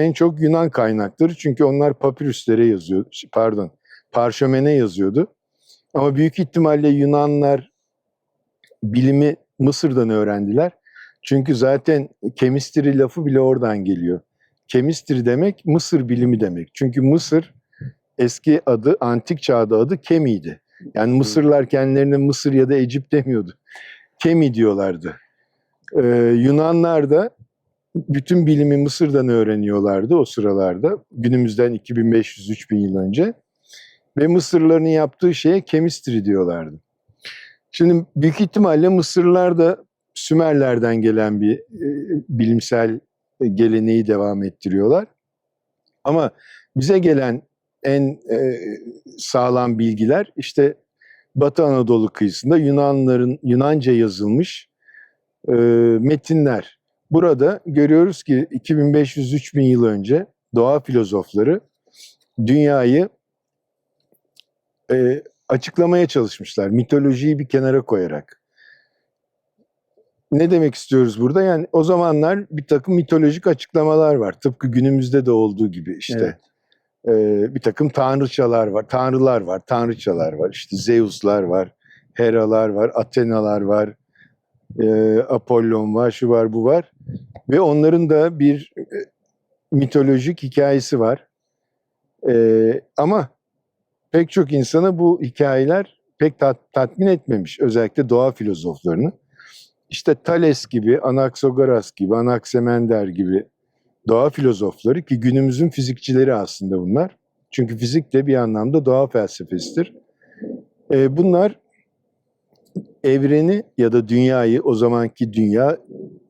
en çok Yunan kaynakları çünkü onlar papirüslere yazıyor, pardon parşömene yazıyordu. Ama büyük ihtimalle Yunanlar bilimi Mısır'dan öğrendiler. Çünkü zaten chemistry lafı bile oradan geliyor. Chemistry demek Mısır bilimi demek. Çünkü Mısır eski adı, antik çağda adı Kemi'ydi. Yani Mısırlar kendilerine Mısır ya da Ecipt demiyordu. Kemi diyorlardı. Ee, Yunanlar da bütün bilimi Mısır'dan öğreniyorlardı o sıralarda. Günümüzden 2500-3000 yıl önce. Ve Mısırlıların yaptığı şeye chemistry diyorlardı. Şimdi büyük ihtimalle Mısırlılar da Sümerlerden gelen bir e, bilimsel e, geleneği devam ettiriyorlar. Ama bize gelen en e, sağlam bilgiler işte Batı Anadolu kıyısında Yunanların Yunanca yazılmış e, metinler. Burada görüyoruz ki 2500-3000 yıl önce doğa filozofları dünyayı e, açıklamaya çalışmışlar. Mitolojiyi bir kenara koyarak. Ne demek istiyoruz burada? Yani o zamanlar bir takım mitolojik açıklamalar var. Tıpkı günümüzde de olduğu gibi işte. e, bir takım tanrıçalar var, tanrılar var, tanrıçalar var. İşte Zeus'lar var, Hera'lar var, Athenalar var, e, Apollon var, şu var, bu var. Ve onların da bir e, mitolojik hikayesi var. E, ama pek çok insana bu hikayeler pek tat- tatmin etmemiş. Özellikle doğa filozoflarını. İşte Thales gibi, Anaxagoras gibi, Anaximander gibi doğa filozofları ki günümüzün fizikçileri aslında bunlar. Çünkü fizik de bir anlamda doğa felsefesidir. E, bunlar evreni ya da dünyayı, o zamanki dünya,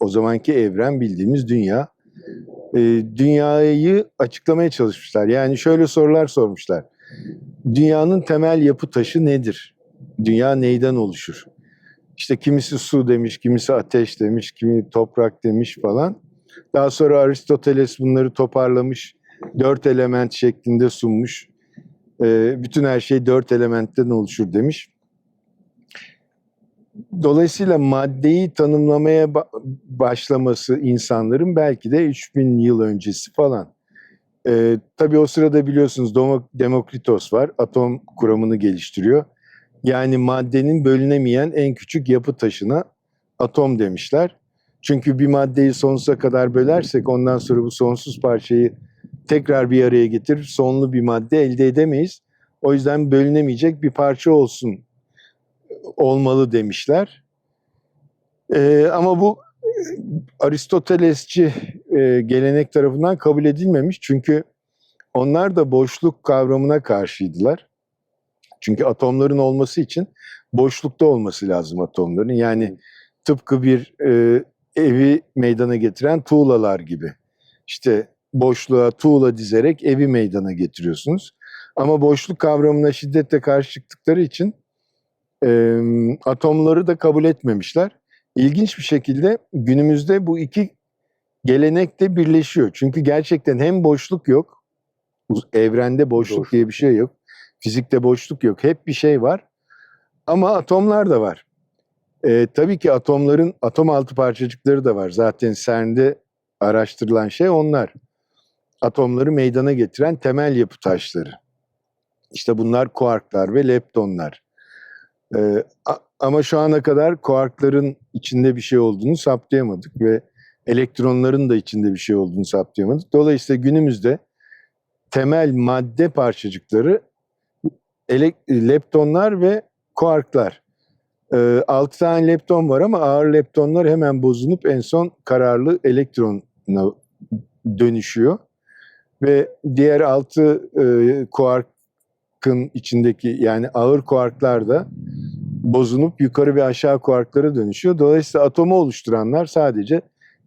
o zamanki evren bildiğimiz dünya, e, dünyayı açıklamaya çalışmışlar. Yani şöyle sorular sormuşlar. Dünyanın temel yapı taşı nedir? Dünya neyden oluşur? İşte kimisi su demiş, kimisi ateş demiş, kimi toprak demiş falan. Daha sonra Aristoteles bunları toparlamış, dört element şeklinde sunmuş. Ee, bütün her şey dört elementten oluşur demiş. Dolayısıyla maddeyi tanımlamaya ba- başlaması insanların belki de 3000 yıl öncesi falan. Ee, tabii o sırada biliyorsunuz Demo- Demokritos var, atom kuramını geliştiriyor. Yani maddenin bölünemeyen en küçük yapı taşına atom demişler. Çünkü bir maddeyi sonsuza kadar bölersek ondan sonra bu sonsuz parçayı tekrar bir araya getirip sonlu bir madde elde edemeyiz. O yüzden bölünemeyecek bir parça olsun olmalı demişler. Ee, ama bu e, Aristotelesçi e, gelenek tarafından kabul edilmemiş. Çünkü onlar da boşluk kavramına karşıydılar. Çünkü atomların olması için boşlukta olması lazım atomların. Yani tıpkı bir e, evi meydana getiren tuğlalar gibi. İşte boşluğa tuğla dizerek evi meydana getiriyorsunuz. Ama boşluk kavramına şiddetle karşı çıktıkları için e, atomları da kabul etmemişler. İlginç bir şekilde günümüzde bu iki gelenek de birleşiyor. Çünkü gerçekten hem boşluk yok, evrende boşluk Doğru. diye bir şey yok. Fizikte boşluk yok. Hep bir şey var. Ama atomlar da var. Ee, tabii ki atomların atom altı parçacıkları da var. Zaten CERN'de araştırılan şey onlar. Atomları meydana getiren temel yapı taşları. İşte bunlar kuarklar ve leptonlar. A- ama şu ana kadar kuarkların içinde bir şey olduğunu saptayamadık ve elektronların da içinde bir şey olduğunu saptayamadık. Dolayısıyla günümüzde temel madde parçacıkları leptonlar ve kuarklar. Ee, 6 tane lepton var ama ağır leptonlar hemen bozulup en son kararlı elektrona dönüşüyor. Ve diğer 6 e, kuarkın içindeki yani ağır kuarklar da bozunup yukarı ve aşağı kuarklara dönüşüyor. Dolayısıyla atomu oluşturanlar sadece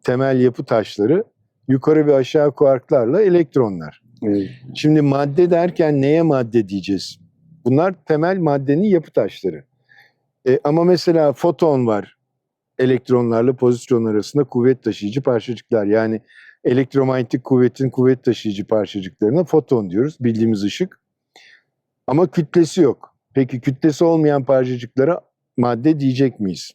temel yapı taşları, yukarı ve aşağı kuarklarla elektronlar. Evet. Şimdi madde derken neye madde diyeceğiz? Bunlar temel maddenin yapı taşları. E, ama mesela foton var. Elektronlarla pozitron arasında kuvvet taşıyıcı parçacıklar. Yani elektromanyetik kuvvetin kuvvet taşıyıcı parçacıklarına foton diyoruz. Bildiğimiz ışık. Ama kütlesi yok. Peki kütlesi olmayan parçacıklara madde diyecek miyiz?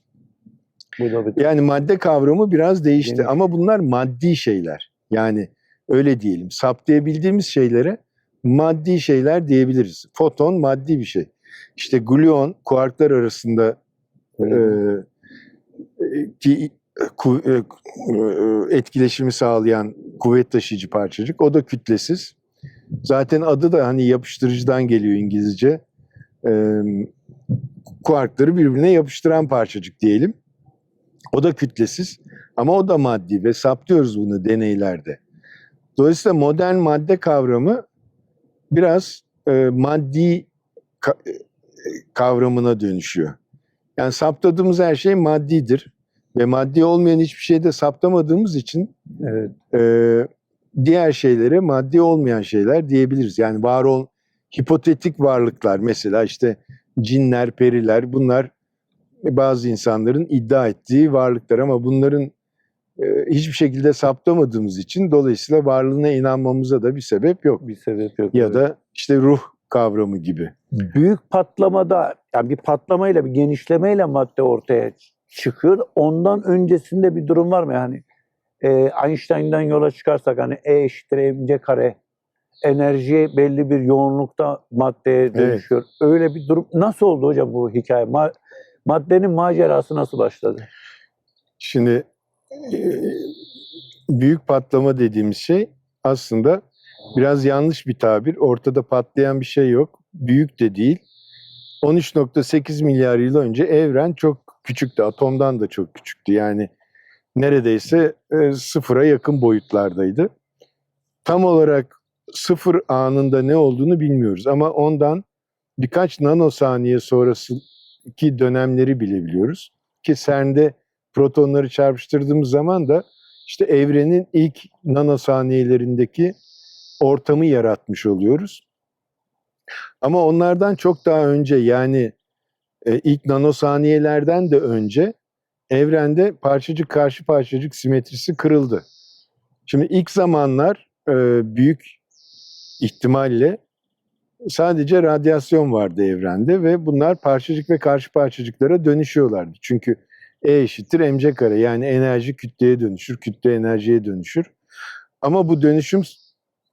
Yani madde kavramı biraz değişti ama bunlar maddi şeyler. Yani Öyle diyelim. Saptayabildiğimiz şeylere maddi şeyler diyebiliriz. Foton maddi bir şey. İşte gluon kuarklar arasında e, ki ku- e, etkileşimi sağlayan kuvvet taşıyıcı parçacık. O da kütlesiz. Zaten adı da hani yapıştırıcıdan geliyor İngilizce. E, kuarkları birbirine yapıştıran parçacık diyelim. O da kütlesiz ama o da maddi ve saptıyoruz bunu deneylerde. Dolayısıyla modern madde kavramı biraz e, maddi ka- e, kavramına dönüşüyor. Yani saptadığımız her şey maddidir ve maddi olmayan hiçbir şeyde saptamadığımız için Evet. e, diğer şeylere maddi olmayan şeyler diyebiliriz. Yani var ol hipotetik varlıklar mesela işte cinler, periler bunlar bazı insanların iddia ettiği varlıklar ama bunların e, hiçbir şekilde saptamadığımız için dolayısıyla varlığına inanmamıza da bir sebep yok. Bir sebep yok. Ya Evet. da işte ruh kavramı gibi. büyük patlamada yani bir patlamayla bir genişlemeyle madde ortaya çıkıyor. Ondan öncesinde bir durum var mı? Yani e, Einstein'dan yola çıkarsak hani E eşittir mc kare enerji belli bir yoğunlukta maddeye dönüşüyor. Öyle bir durum nasıl oldu hocam bu hikaye? Ma- maddenin macerası nasıl başladı? Şimdi e, büyük patlama dediğimiz şey aslında biraz yanlış bir tabir. Ortada patlayan bir şey yok. Büyük de değil. 13.8 milyar yıl önce evren çok küçüktü. Atomdan da çok küçüktü. Yani neredeyse e, sıfıra yakın boyutlardaydı. Tam olarak sıfır anında ne olduğunu bilmiyoruz ama ondan birkaç nanosaniye sonrasındaki dönemleri bilebiliyoruz. Ki CERN'de protonları çarpıştırdığımız zaman da işte evrenin ilk nanosaniyelerindeki ortamı yaratmış oluyoruz. Ama onlardan çok daha önce yani e, ilk nanosaniyelerden de önce evrende parçacık karşı parçacık simetrisi kırıldı. Şimdi ilk zamanlar e, büyük ihtimalle sadece radyasyon vardı evrende ve bunlar parçacık ve karşı parçacıklara dönüşüyorlardı. Çünkü E eşittir mc kare yani enerji kütleye dönüşür, kütle enerjiye dönüşür. Ama bu dönüşüm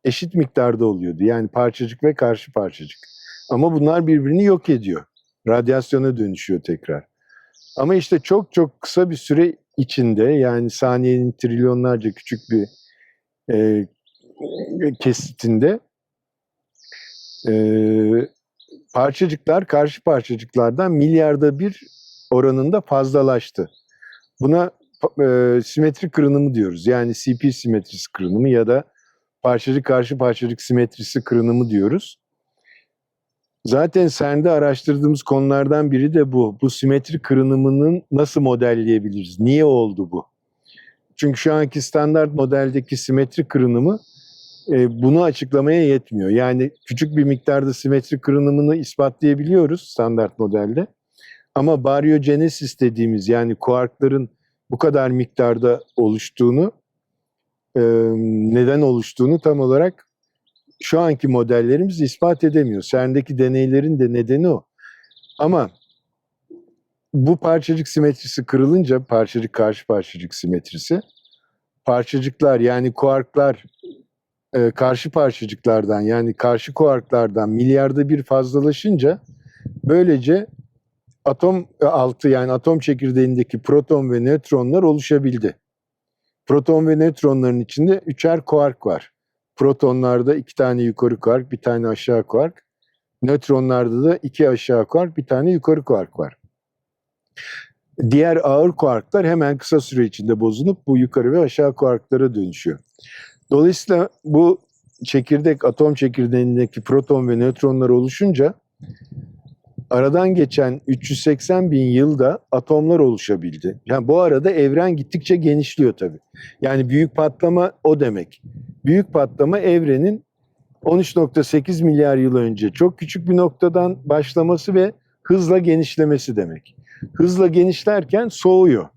eşit miktarda oluyordu. Yani parçacık ve karşı parçacık. Ama bunlar birbirini yok ediyor. Radyasyona dönüşüyor tekrar. Ama işte çok çok kısa bir süre içinde yani saniyenin trilyonlarca küçük bir e, kesitinde e, parçacıklar karşı parçacıklardan milyarda bir oranında fazlalaştı. Buna e, simetri kırınımı diyoruz. Yani CP simetrisi kırınımı ya da parçacık karşı parçacık simetrisi kırınımı diyoruz. Zaten CERN'de araştırdığımız konulardan biri de bu. Bu simetri kırınımının nasıl modelleyebiliriz? Niye oldu bu? Çünkü şu anki standart modeldeki simetri kırınımı e, bunu açıklamaya yetmiyor. Yani küçük bir miktarda simetri kırınımını ispatlayabiliyoruz standart modelde. Ama baryogenesis dediğimiz yani kuarkların bu kadar miktarda oluştuğunu, e, neden oluştuğunu tam olarak şu anki modellerimiz ispat edemiyor. CERN'deki deneylerin de nedeni o. Ama bu parçacık simetrisi kırılınca, parçacık karşı parçacık simetrisi, parçacıklar yani kuarklar e, karşı parçacıklardan yani karşı kuarklardan milyarda bir fazlalaşınca böylece atom altı yani atom çekirdeğindeki proton ve nötronlar oluşabildi. Proton ve nötronların içinde üçer kuark var. Protonlarda iki tane yukarı kuark, bir tane aşağı kuark. Nötronlarda da iki aşağı kuark, bir tane yukarı kuark var. Diğer ağır kuarklar hemen kısa süre içinde bozulup bu yukarı ve aşağı kuarklara dönüşüyor. Dolayısıyla bu çekirdek, atom çekirdeğindeki proton ve nötronlar oluşunca aradan geçen 380 bin yılda atomlar oluşabildi. Yani bu arada evren gittikçe genişliyor tabii. Yani büyük patlama o demek. Büyük patlama evrenin 13.8 milyar yıl önce çok küçük bir noktadan başlaması ve hızla genişlemesi demek. Hızla genişlerken soğuyor.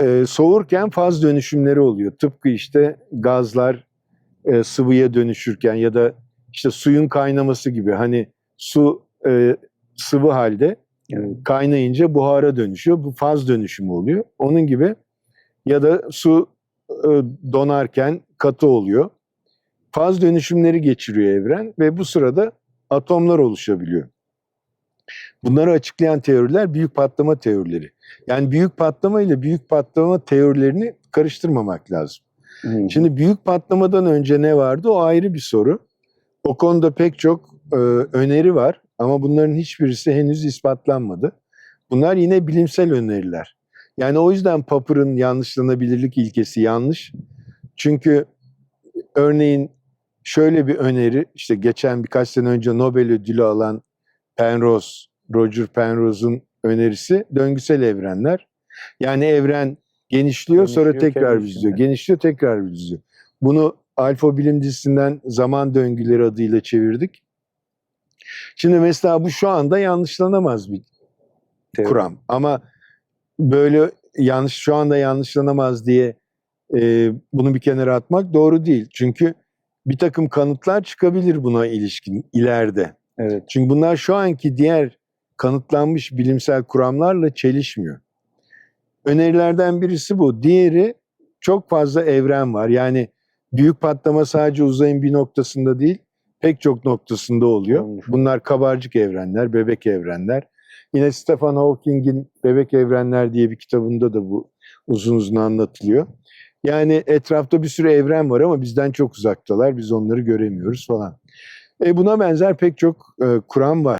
Ee, soğurken faz dönüşümleri oluyor. Tıpkı işte gazlar e, sıvıya dönüşürken ya da işte suyun kaynaması gibi. Hani su e, sıvı halde Evet. kaynayınca buhara dönüşüyor. Bu faz dönüşümü oluyor. Onun gibi ya da su e, donarken katı oluyor. Faz dönüşümleri geçiriyor evren ve bu sırada atomlar oluşabiliyor. Bunları açıklayan teoriler büyük patlama teorileri. Yani büyük patlama ile büyük patlama teorilerini karıştırmamak lazım. Hı. Şimdi büyük patlamadan önce ne vardı o ayrı bir soru. O konuda pek çok e, öneri var ama bunların hiçbirisi henüz ispatlanmadı. Bunlar yine bilimsel öneriler. Yani o yüzden Popper'ın yanlışlanabilirlik ilkesi yanlış. Çünkü örneğin şöyle bir öneri, işte geçen birkaç sene önce Nobel ödülü alan Penrose, Roger Penrose'un önerisi döngüsel evrenler. Yani evren genişliyor, sonra Genişliyor, tekrar genişliyor. büzüyor. Genişliyor, tekrar büzüyor. Bunu Alfa Bilim dizisinden zaman döngüleri adıyla çevirdik. Şimdi mesela bu şu anda yanlışlanamaz bir Teori. kuram. Ama böyle yanlış şu anda yanlışlanamaz diye e, bunu bir kenara atmak doğru değil. Çünkü bir takım kanıtlar çıkabilir buna ilişkin ileride. Evet. Çünkü bunlar şu anki diğer kanıtlanmış bilimsel kuramlarla çelişmiyor. Önerilerden birisi bu. Diğeri çok fazla evren var. Yani büyük patlama sadece uzayın bir noktasında değil, pek çok noktasında oluyor. Olmuş. Bunlar kabarcık evrenler, bebek evrenler. Yine Stephen Hawking'in Bebek Evrenler diye bir kitabında da bu uzun uzun anlatılıyor. Yani etrafta bir sürü evren var ama bizden çok uzaktalar. Biz onları göremiyoruz falan. E buna benzer pek çok e, kuram var.